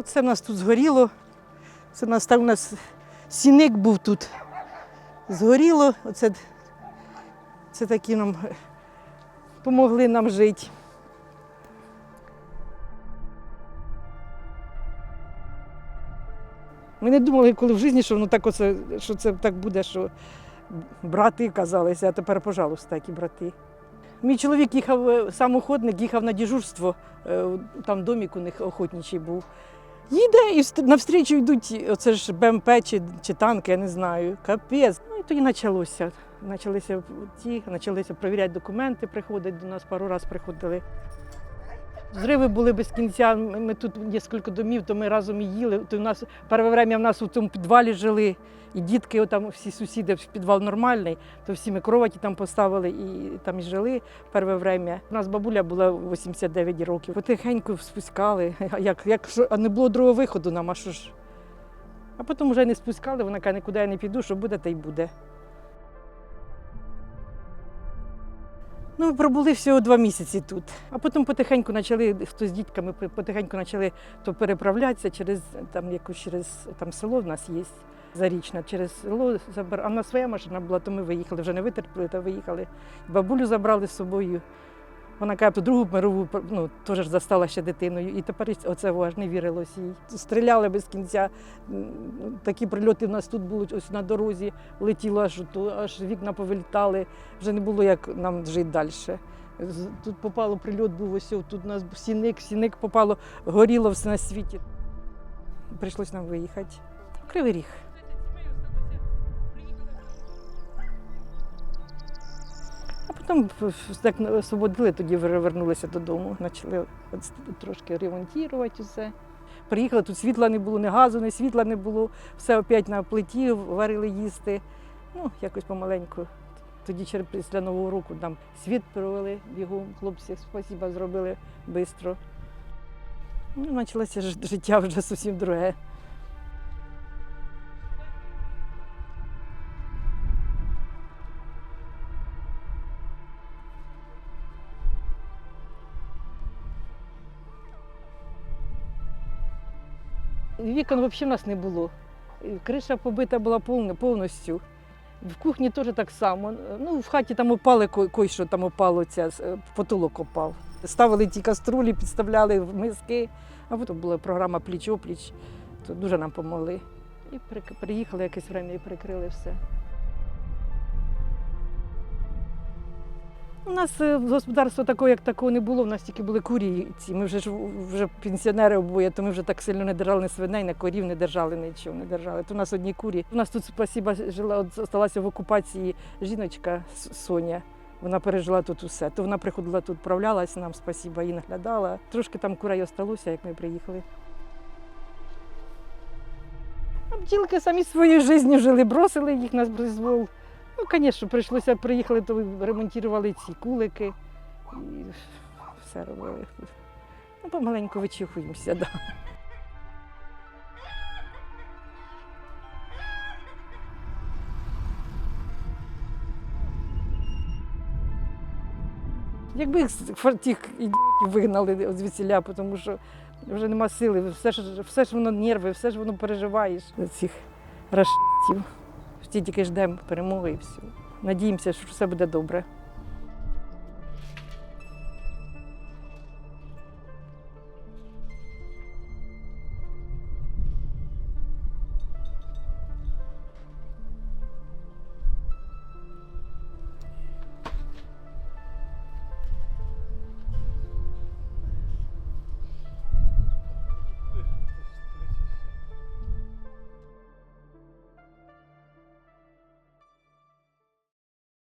Оце в нас тут згоріло. Це у нас там у нас сіник був тут. Згоріло. Оце це такі нам допомогли нам жити. Ми не думали, коли в житті, що воно так оце, що це так буде, що брати казалися, а тепер, пожалуйста, які брати. Мій чоловік їхав, е, самоходник, їхав на дежурство, е, там домик у них охотничий був. Їде і вст- навстрічу йдуть, оце ж БМП чи, чи танки, я не знаю. Капець. Ну і тоді почалося. Почалися ті, почалися перевіряти документи, приходять до нас пару разів приходили. Зриви були без кінця. Ми тут кілька домів, то ми разом їли. То в нас перше время в нас у цьому підвалі жили. І дітки, там всі сусіди, підвал нормальний, то всі ми кроваті там поставили і там і жили перше время. У нас бабуля була 89 років. Потихеньку спускали. Як, як а не було другого виходу нам, а що ж? А потім вже не спускали, вона каже, нікуди я не піду, що буде, те й буде. Ну, пробули всього два місяці тут. А потім потихеньку почали, хто з дітками потихеньку почали то переправлятися через там якось через там село в нас є. Зарічна через село забр... А в нас своя машина була, то ми виїхали, вже не витерпіли, та виїхали. Бабулю забрали з собою. Вона каже, то другу мирову ну, теж застала ще дитиною. І тепер оце не вірилось їй. Стріляли без кінця. Такі прильоти в нас тут були ось на дорозі, летіло аж, аж вікна повилітали. Вже не було як нам жити далі. Тут попало прильот, був ось тут у нас сіник, сіник попало, горіло все на світі. Прийшлось нам виїхати. Кривий ріг. Потім так освободили, тоді вернулися додому, почали трошки ремонтувати все. Приїхали, тут світла не було, ні газу, ні світла не було, все опять на плиті варили їсти. Ну, якось помаленьку. Тоді через після Нового року нам світ провели бігом, хлопці, спасіба зробили швидко. Ну, почалося життя вже зовсім друге. Вікон взагалі в нас не було. Криша побита була повністю. В кухні теж так само. Ну, в хаті там опали кой що там опало, ця, е, потолок опав. Ставили ті каструлі, підставляли в миски, а потім була програма пліч-опліч, то дуже нам допомогли. І приїхали якесь время і прикрили все. У нас е, господарства такого, як такого не було, у нас тільки були курі. Ми вже вже пенсіонери обоє, то ми вже так сильно не держали ні свиней, ні корів не держали, нічого не держали. То у нас одні курі. У нас тут, спасіба, жила, от залишилася в окупації жіночка Соня. Вона пережила тут усе. То вона приходила тут, вправлялась нам, спасіба, і наглядала. Трошки там курей осталося, як ми приїхали. А бджілки самі своєю життю жили, бросили їх на призвол. Ну, звісно, прийшлося, приїхали, то ремонтували ці кулики і все робили. Ну, помаленьку вичихуємося, да. Якби тих ідіотів вигнали звідсіля, тому що вже нема сили, все ж, все ж воно нерви, все ж воно переживаєш цих рашистів. Всі тільки ждемо перемоги і все. Надіємося, що все буде добре.